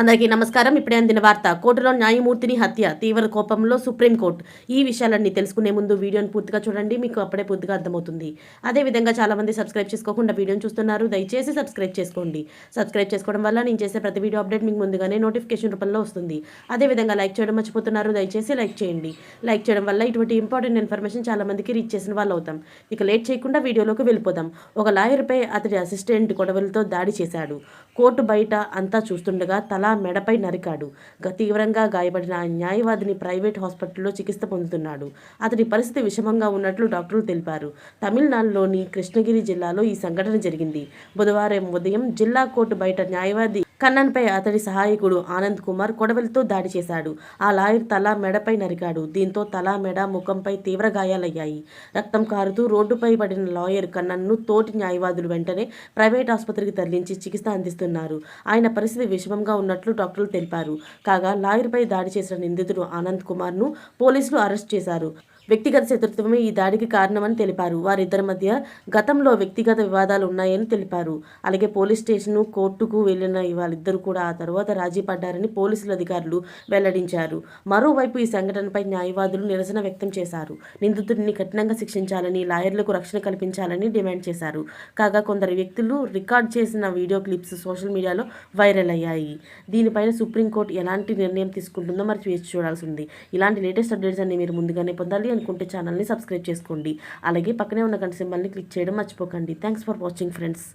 అందరికీ నమస్కారం. ఇప్పుడే అందిన వార్త కోర్టులో న్యాయమూర్తిని హత్య తీవ్ర కోపంలో సుప్రీంకోర్టు. ఈ విషయాలన్నీ తెలుసుకునే ముందు వీడియోని పూర్తిగా చూడండి మీకు అప్పుడే పూర్తిగా అర్థమవుతుంది. అదేవిధంగా చాలామంది సబ్స్క్రైబ్ చేసుకోకుండా వీడియోని చూస్తున్నారు దయచేసి సబ్స్క్రైబ్ చేసుకోండి. సబ్స్క్రైబ్ చేసుకోవడం వల్ల నేను చేసే ప్రతి వీడియో అప్డేట్ మీకు ముందుగానే నోటిఫికేషన్ రూపంలో వస్తుంది. అదేవిధంగా లైక్ చేయడం మర్చిపోతున్నారు దయచేసి లైక్ చేయండి. లైక్ చేయడం వల్ల ఇటువంటి ఇంపార్టెంట్ ఇన్ఫర్మేషన్ చాలామందికి రీచ్ చేసిన వాళ్ళు అవుతాం. ఇక లేట్ చేయకుండా వీడియోలోకి వెళ్ళిపోదాం. ఒక లాయర్పై అతడి అసిస్టెంట్ గొడవలతో దాడి చేశాడు. కోర్టు బయట అంతా చూస్తుండగా తల మెడపై నరికాడు. తీవ్రంగా గాయపడిన న్యాయవాదిని ప్రైవేట్ హాస్పిటల్లో చికిత్స పొందుతున్నాడు. అతడి పరిస్థితి విషమంగా ఉన్నట్లు డాక్టర్లు తెలిపారు. తమిళనాడులోని కృష్ణగిరి జిల్లాలో ఈ సంఘటన జరిగింది. బుధవారం ఉదయం జిల్లా కోర్టు బయట న్యాయవాది కన్నన్పై అతడి సహాయకుడు ఆనంద్ కుమార్ కొడవలితో దాడి చేశాడు. ఆ లాయర్ తల మెడపై నరికాడు. దీంతో తల మెడ ముఖంపై తీవ్ర గాయాలయ్యాయి. రక్తం కారుతూ రోడ్డుపై పడిన లాయర్ కన్నన్ను తోటి న్యాయవాదులు వెంటనే ప్రైవేట్ ఆసుపత్రికి తరలించి చికిత్స అందిస్తున్నారు. ఆయన పరిస్థితి విషమంగా ఉన్నట్లు డాక్టర్లు తెలిపారు. కాగా లాయర్పై దాడి చేసిన నిందితుడు ఆనంద్ కుమార్ను పోలీసులు అరెస్ట్ చేశారు. వ్యక్తిగత శత్రుత్వమే ఈ దాడికి కారణమని తెలిపారు. వారిద్దరి మధ్య గతంలో వ్యక్తిగత వివాదాలు ఉన్నాయని తెలిపారు. అలాగే పోలీస్ స్టేషన్ కోర్టుకు వెళ్ళిన వాళ్ళిద్దరూ కూడా ఆ తర్వాత రాజీ పడ్డారని పోలీసులు అధికారులు వెల్లడించారు. మరోవైపు ఈ సంఘటనపై న్యాయవాదులు నిరసన వ్యక్తం చేశారు. నిందితుడిని కఠినంగా శిక్షించాలని లాయర్లకు రక్షణ కల్పించాలని డిమాండ్ చేశారు. కాగా కొందరు వ్యక్తులు రికార్డ్ చేసిన వీడియో క్లిప్స్ సోషల్ మీడియాలో వైరల్ అయ్యాయి. దీనిపైన సుప్రీంకోర్టు ఎలాంటి నిర్ణయం తీసుకుంటుందో మరి వేచి చూడాల్సి ఉంది. ఇలాంటి లేటెస్ట్ అప్డేట్స్ అన్ని మీరు ముందుగానే పొందాలి. అనుకుంటే ఛానల్ని సబ్స్క్రైబ్ చేసుకోండి. అలాగే పక్కనే ఉన్న గంట సింబల్ని క్లిక్ చేయడం మర్చిపోకండి. Thanks for watching friends